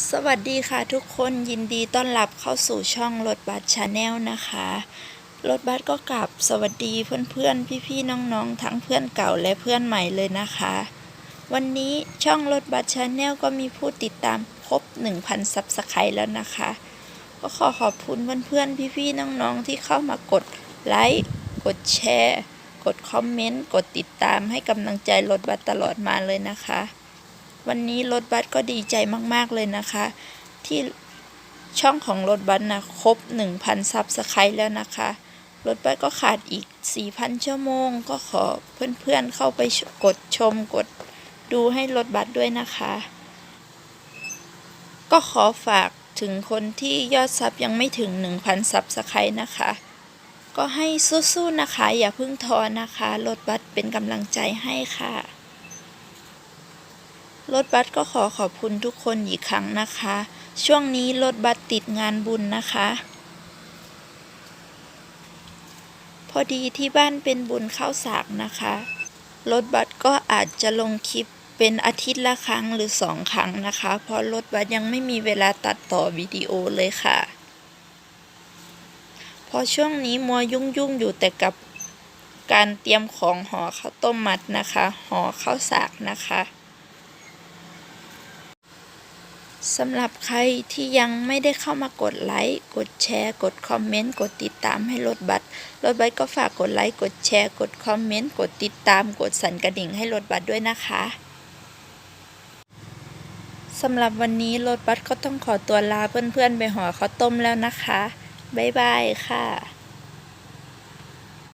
สวัสดีค่ะทุกคนยินดีต้อนรับเข้าสู่ช่องรถบัสชาแนลนะคะรถบัสก็กลับสวัสดีเพื่อนๆ พี่ๆ น้องๆ ทั้งเพื่อนเก่าและเพื่อนใหม่เลยนะคะ วันนี้ช่องรถบัสชาแนลก็มีผู้ติดตามครบ 1,000ซับสไครต์แล้วนะคะ ก็ขอขอบคุณเพื่อนๆ พี่ๆ น้องๆ ที่เข้ามากดไลค์กดแชร์ กดคอมเมนต์ กดติดตามให้กำลังใจรถบัสตลอดมาเลยนะคะ วันนี้รถบัสก็ดีใจมาก ๆ เลยนะคะ ที่ช่องของรถบัสนะครบ 1,000ซับสไครต์แล้วนะคะ รถบัสก็ขาดอีก 4,000 ชั่วโมง ก็ขอเพื่อน ๆ เข้าไปกดชมกดดูให้รถบัสด้วยนะคะ ก็ขอฝากถึงคนที่ยอดซับยังไม่ถึง 1,000ซับสไครต์นะคะ ก็ให้สู้ๆนะคะ อย่าเพิ่งท้อนะคะ รถบัสเป็นกำลังใจให้ค่ะ รถบัสก็ขอขอบคุณทุกคนอีกครั้งนะคะ ช่วงนี้รถบัสติดงานบุญนะคะ พอดีที่บ้านเป็นบุญข้าวสากนะคะ รถบัสก็อาจจะลงคลิปเป็นอาทิตย์ละครั้งหรือสองครั้งนะคะ เพราะรถบัสยังไม่มีเวลาตัดต่อวิดีโอเลยค่ะพราะช่วงนี้มัวยุ่งๆอยู่แต่กับการเตรียมของห่อข้าวต้มมัดนะคะห่อข้าวสากนะคะ สำหรับใครที่ยังไม่ได้เข้ามากดไลค์ กดแชร์ กดคอมเมนต์ กดติดตามให้รถบัสรถบัสก็ฝากกดไลค์ กดแชร์ กดคอมเมนต์ กดติดตาม กดสั่นกระดิ่งให้รถบัสด้วยนะคะสำหรับวันนี้รถบัสก็ต้องขอตัวลาเพื่อนๆ ไปห่อข้าวต้มแล้วนะคะ บ๊ายบายค่ะ